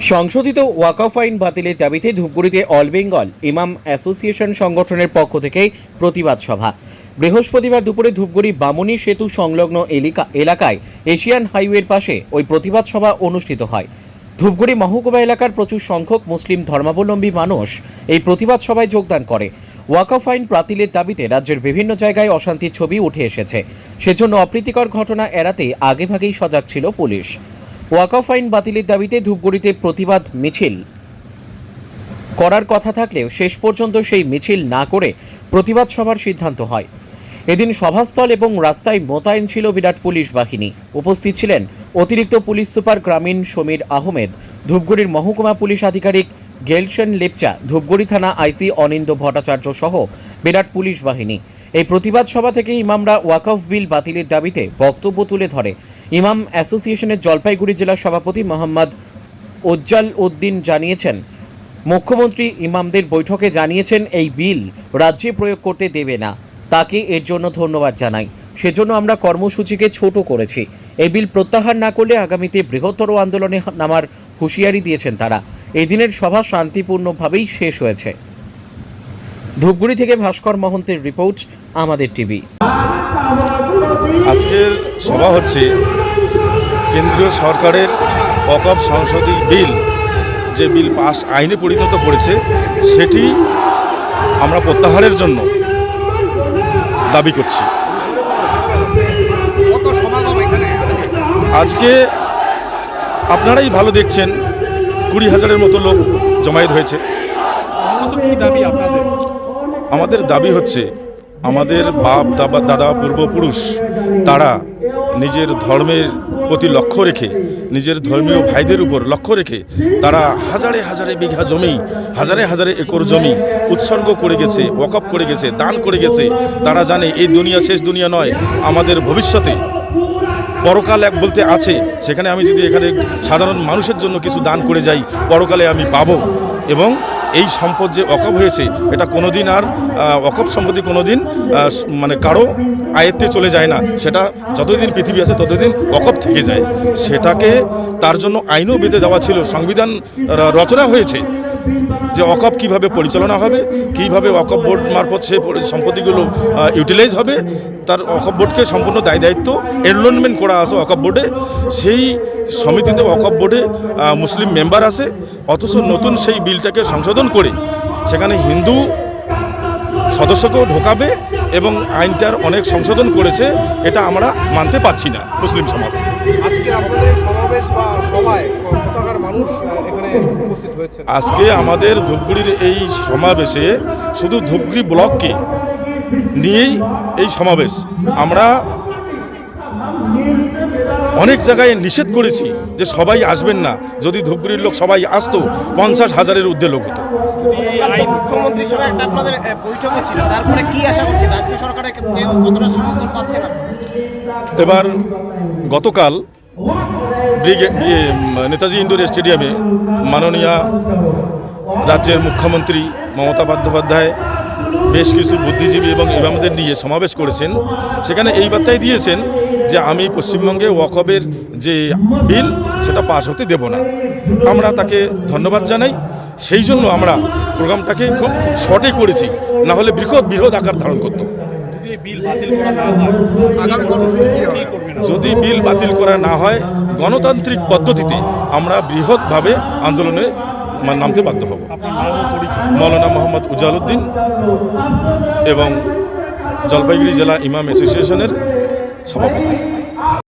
সংশোধিত ওয়াকফ আইন বাতিলের দাবিতে ধূপগুড়িতে অল বেঙ্গল ইমাম অ্যাসোসিয়েশন সংগঠনের পক্ষ থেকে প্রতিবাদ সভা। বৃহস্পতিবার দুপুরে ধূপগুড়ি বামুনি সেতু সংলগ্ন এলিকা এলাকায় এশিয়ান হাইওয়ের পাশে ওই প্রতিবাদ সভা অনুষ্ঠিত হয়। ধূপগুড়ি মহকুমা এলাকার প্রচুর সংখ্যক মুসলিম ধর্মাবলম্বী মানুষ এই প্রতিবাদ সভায় যোগদান করে। ওয়াকফ আইন বাতিলের দাবিতে রাজ্যের বিভিন্ন জায়গায় অশান্তির ছবি উঠে এসেছে। সেজন্য অপ্রীতিকর ঘটনা এড়াতে আগেভাগেই সজাগ ছিল পুলিশ। ওয়াকফ আইন বাতিলের দাবিতে ধূপগুড়িতে প্রতিবাদ মিছিল। করার কথা থাকলেও শেষ পর্যন্ত সেই মিছিল না করে প্রতিবাদ সভার সিদ্ধান্ত হয়। এদিন সভাস্থল এবং রাস্তায় মোতায়েন ছিল বিরাট পুলিশ বাহিনী। উপস্থিত ছিলেন অতিরিক্ত পুলিশ সুপার গ্রামীণ সমীর আহমেদ, ধূপগুড়ির মহকুমা পুলিশ আধিকারিক গেলশন লেপচা, ধূপগুড়ি থানা আইসি অনিন্দ ভট্টাচার্য সহ বিরাট পুলিশ বাহিনী। এই প্রতিবাদ সভা থেকে ইমামরা ওয়াকফ বিল বাতিলের দাবিতে বক্তব্য তুলে ধরে। ইমাম অ্যাসোসিয়েশনের জলপাইগুড়ি জেলার সভাপতি মোহাম্মদ উজ্জ্বল উদ্দিন জানিয়েছেন, মুখ্যমন্ত্রী ইমামদের বৈঠকে জানিয়েছেন এই বিল রাজ্যে প্রয়োগ করতে দেবে না। তাকে এর জন্য ধন্যবাদ জানাই। সেজন্য আমরা কর্মসূচিকে ছোট করেছি। এই বিল প্রত্যাহার না করলে আগামীতে বৃহত্তর আন্দোলনে নামার হুঁশিয়ারি দিয়েছেন তারা। এদিনের সভা শান্তিপূর্ণভাবেই শেষ হয়েছে। ধূপগুড়ি থেকে ভাস্কর মহন্তের রিপোর্ট আমাদের টিভি। আজকের সভা হচ্ছে কেন্দ্রীয় সরকারের অকপ সংসদী বিল যে বিল পাস আইনে পরিণত করেছে সেটি আমরা প্রত্যাহারের জন্য দাবি করছি। কত সমাগম এখানে আজকে? আজকে আপনারাই ভালো দেখছেন কুড়ি হাজারের মতো লোক জমায়েত হয়েছে। কি দাবি আপনাদের? আমাদের দাবি হচ্ছে, আমাদের বাপ দাবা দাদা পূর্বপুরুষ, তারা নিজের ধর্মের প্রতি লক্ষ্য রেখে, নিজের ধর্মীয় ভাইদের উপর লক্ষ্য রেখে, তারা হাজারে হাজারে বিঘা জমি, হাজারে হাজারে একর জমি উৎসর্গ করে গেছে ওয়াকআপ করে গেছে, দান করে গেছে। তারা জানে এই দুনিয়া শেষ দুনিয়া নয়, আমাদের ভবিষ্যতে পরকাল এক বলতে আছে, সেখানে আমি যদি এখানে সাধারণ মানুষের জন্য কিছু দান করে যাই, পরকালে আমি পাবো। এবং এই সম্পদ যে অকপ হয়েছে, এটা কোনোদিন আর অকপ সম্পত্তি কোনোদিন মানে কারও আয়ত্তে চলে যায় না। সেটা যতদিন পৃথিবী আছে, ততদিন অকপ থেকে যায়। সেটাকে তার জন্য আইনও বেঁধে দেওয়া ছিল, সংবিধান রচনা হয়েছে। যে অকপ কীভাবে পরিচালনা হবে, কীভাবে অকপ বোর্ড মারফত সে সম্পত্তিগুলো ইউটিলাইজ হবে, তার অকপ বোর্ডকে সম্পূর্ণ দায় দায়িত্ব এনরোলমেন্ট করা আছে অকপ বোর্ডে। সেই সমিতিতে অকপ বোর্ডে মুসলিম মেম্বার আছে, অথচ নতুন সেই বিলটাকে সংশোধন করে, সেখানে হিন্দু সদস্যকেও ঢোকাবে এবং আইনটার অনেক সংশোধন করেছে এটা আমরা মানতে পারছি না মুসলিম সমাজ। আজকে আপনাদের সমাবেশ বা সভায় মানুষ এখানে উপস্থিত হয়েছে আজকে আমাদের ধূপগুড়ির এই সমাবেশে শুধু ধূপগুড়ি ব্লককে নিয়েই এই সমাবেশ। আমরা অনেক জায়গায় নিষেধ করেছি যে সবাই আসবেন না। যদি ধূপগুড়ির লোক সবাই আসতো পঞ্চাশ হাজারের ঊর্ধ্বে লোক হতো। এবার গতকাল নেতাজি ইন্ডোর স্টেডিয়ামে মাননীয় রাজ্যের মুখ্যমন্ত্রী মমতা বন্দ্যোপাধ্যায় বেশ কিছু বুদ্ধিজীবী এবং ইমামদের নিয়ে সমাবেশ করেছেন। সেখানে এই বার্তাই দিয়েছেন যে আমি পশ্চিমবঙ্গে ওয়াকবের যে বিল, সেটা পাস হতে দেব না। আমরা তাকে ধন্যবাদ জানাই। সেই জন্য আমরা প্রোগ্রামটাকে খুব শর্টে করেছি। না হলে বৃহৎ বৃহৎ আকার ধারণ করতো। আগামী কর্মসূচি কি যদি বিল বাতিল করা না হয় গণতান্ত্রিক পদ্ধতিতে আমরা বৃহৎভাবে আন্দোলনে নামতে বাধ্য হব। মৌলানা মোহাম্মদ উজালউদ্দিন এবং জলপাইগুড়ি জেলা ইমাম অ্যাসোসিয়েশনের সভাপতি।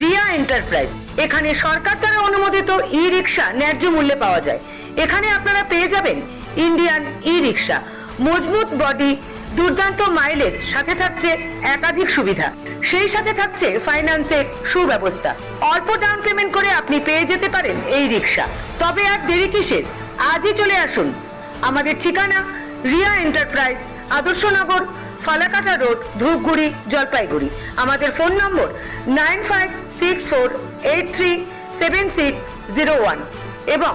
রিয়া এন্টারপ্রাইজ। এখানে সরকার দ্বারা অনুমোদিত ই রিক্সা ন্যায্য মূল্যে পাওয়া যায়। এখানে আপনারা পেয়ে যাবেন ইন্ডিয়ান ই রিক্সা মজবুত বডি দুর্দান্ত মাইলেজ সাথে থাকছে একাধিক সুবিধা। সেই সাথে থাকছে ফাইন্যান্সের সুব্যবস্থা। অল্প ডাউন পেমেন্ট করে আপনি পেয়ে যেতে পারেন এই রিক্সা তবে আর দেরি কিসের? আজই চলে আসুন। আমাদের ঠিকানা রিয়া এন্টারপ্রাইজ, আদর্শনগর, ফালাকাটা রোড, ধূপগুড়ি, জলপাইগুড়ি। আমাদের phone number nine five six four eight three seven six zero one এবং